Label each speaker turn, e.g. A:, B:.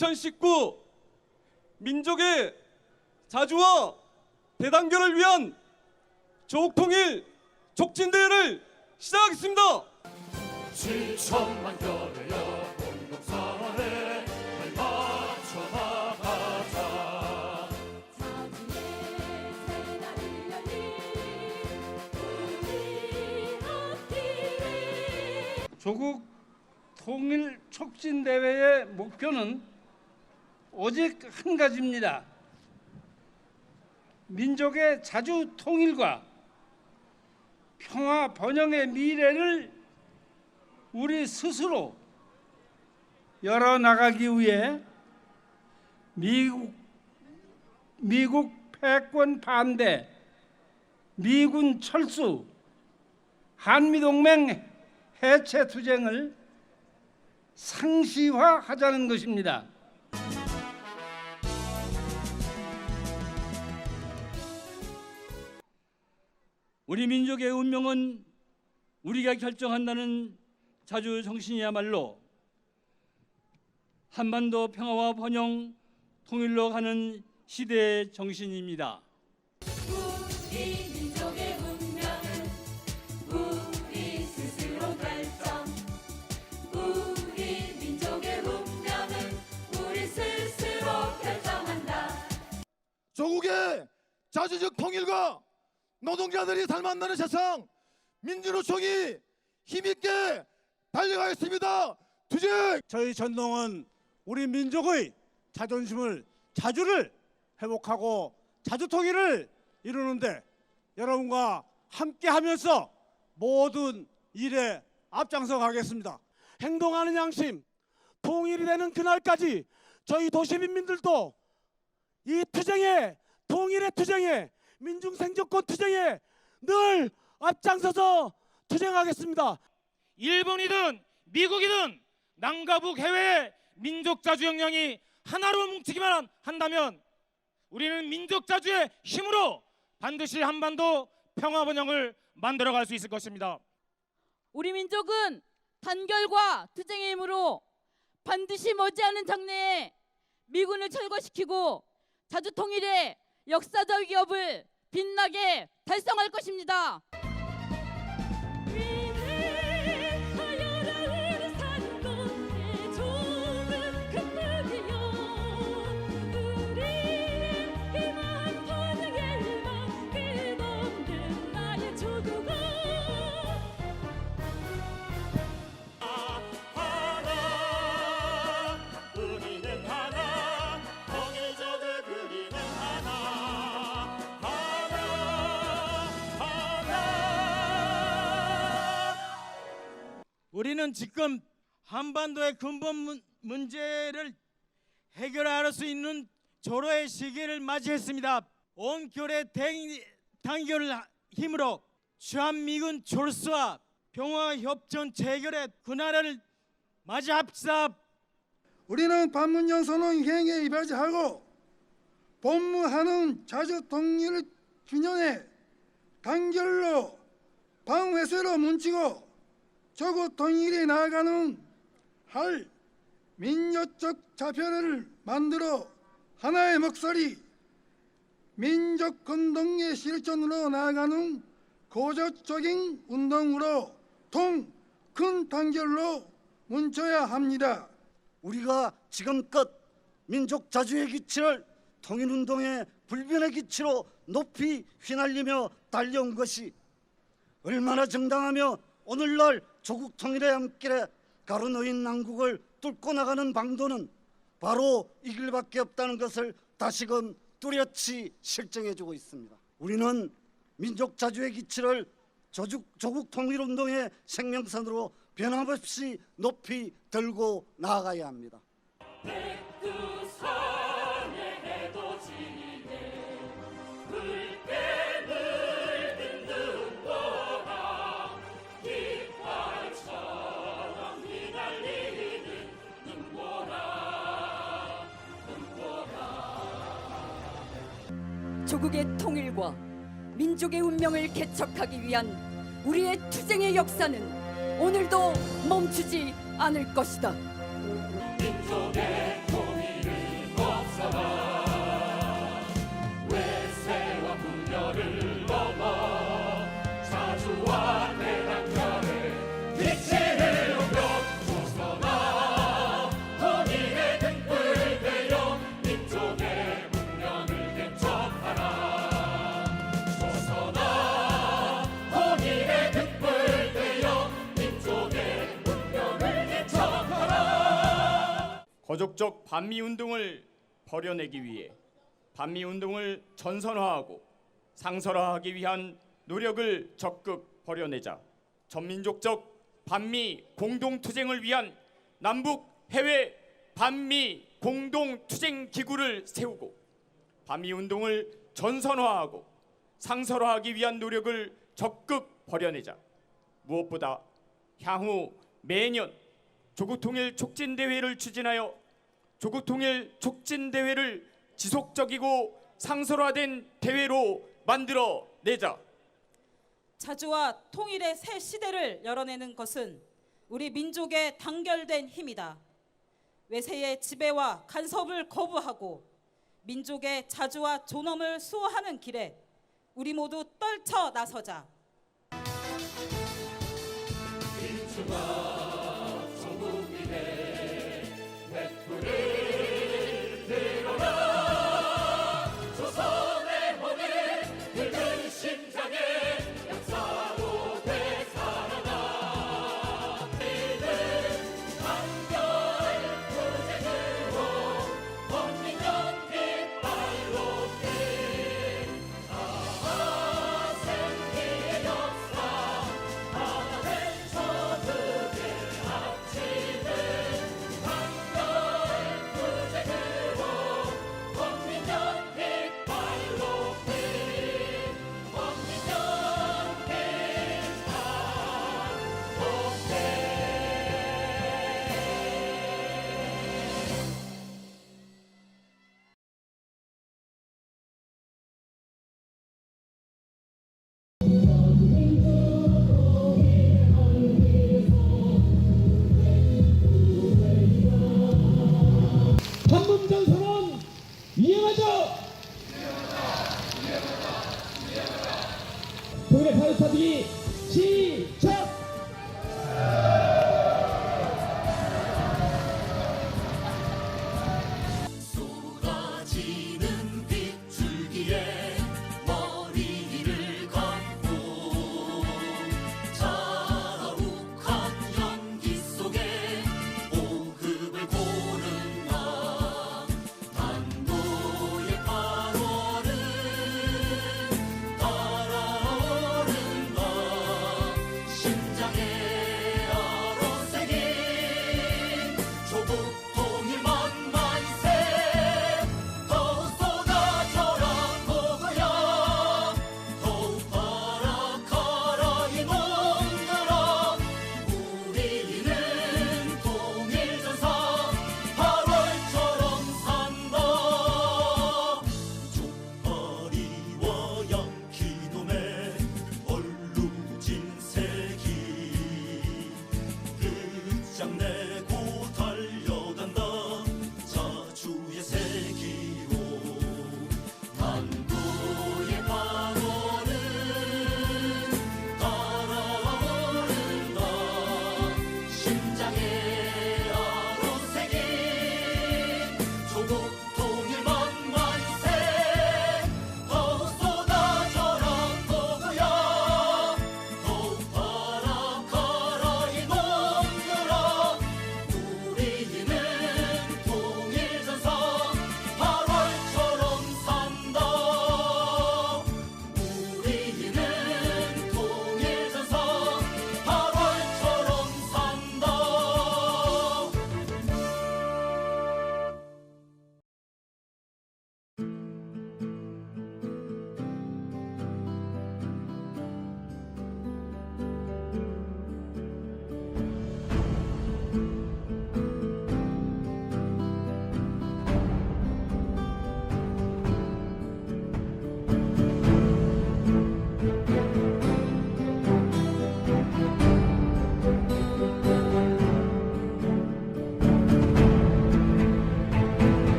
A: 2019 민족의 자주와 대단결을 위한 조국통일 족진대회를 시작하겠습니다.
B: 7천만 결의여 공동선에 발 맞춰 나가자
C: 자주의 새날을 열린 우리 앞길에
D: 조국 통일 촉진 대회의 목표는 오직 한 가지입니다. 민족의 자주 통일과 평화 번영의 미래를 우리 스스로 열어 나가기 위해 미국 미국 패권 반대, 미군 철수, 한미동맹 해체 투쟁을 상시화하자는 것입니다.
E: 우리 민족의 운명은 우리가 결정한다는 자주 정신이야말로 한반도 평화와 번영 통일로 가는 시대의 정신입니다.
C: 우리 민족의 운명은 우리 스스로 결정 우리 민족의 운명은 우리 스스로 결정한다
F: 조국의 자주적 통일과 노동자들이 살만나는 세상 민주노총이 힘있게 달려가겠습니다. 투쟁!
G: 저희 전동은 우리 민족의 자존심을 자주를 회복하고 자주 통일을 이루는데 여러분과 함께하면서 모든 일에 앞장서 가겠습니다. 행동하는 양심, 통일이 되는 그날까지 저희 도시민들도 이 투쟁에 통일의 투쟁에 민중 생존권 투쟁에 늘 앞장서서 투쟁하겠습니다.
H: 일본이든 미국이든 남가북 해외의 민족 자주 역량이 하나로 뭉치기만 한다면 우리는 민족 자주의 힘으로 반드시 한반도 평화 번영을 만들어 갈 수 있을 것입니다.
I: 우리 민족은 단결과 투쟁의 힘으로 반드시 머지않은 장래에 미군을 철거시키고 자주 통일의 역사적 기업을 빛나게 달성할 것입니다.
C: 우리는
E: 지금 한반도의 근본 문- 문제를 해결할 수 있는 조로의 시기를 맞이했습니다. 온 결의 대- 단결을 힘으로 주한미군 졸수와 평화협정 체결의 그날을 맞이합시다.
D: 우리는 반문전 선언 행에 이바지하고 본무하는 자주 통일 균형에 단결로 방회세로 뭉치고 조국 통일이 나아가는 할 민족적 자표를 만들어 하나의 목소리 민족 공동의 실천으로 나아가는 고적적인 운동으로 통큰 단결로 뭉쳐야 합니다.
G: 우리가 지금껏 민족 자주의 기치를 통일운동의 불변의 기치로 높이 휘날리며 달려온 것이 얼마나 정당하며 오늘날 조국 통일의 함길에 가로놓인 난국을 뚫고 나가는 방도는 바로 이 길밖에 없다는 것을 다시금 뚜렷이 실증해주고 있습니다. 우리는 민족 자주의 기치를 조국, 조국 통일운동의 생명선으로 변함없이 높이 들고 나아가야 합니다.
I: 조국의 통일과 민족의 운명을 개척하기 위한 우리의 투쟁의 역사는 오늘도 멈추지 않을 것이다.
B: 민족의
J: 반미 운동을 벌여내기 위해 반미 운동을 전선화하고 상설화하기 위한 노력을 적극 벌여내자 전민족적 반미 공동 투쟁을 위한 남북 해외 반미 공동 투쟁 기구를 세우고 반미 운동을 전선화하고 상설화하기 위한 노력을 적극 벌여내자 무엇보다 향후 매년 조국 통일 촉진 대회를 추진하여 조국 통일 촉진 대회를 지속적이고 상설화된 대회로 만들어 내자
K: 자주와 통일의 새 시대를 열어내는 것은 우리 민족의 단결된 힘이다. 외세의 지배와 간섭을 거부하고 민족의 자주와 존엄을 수호하는 길에 우리 모두 떨쳐 나서자.
B: 위험하죠. 독일의 바로
H: 차기 시작!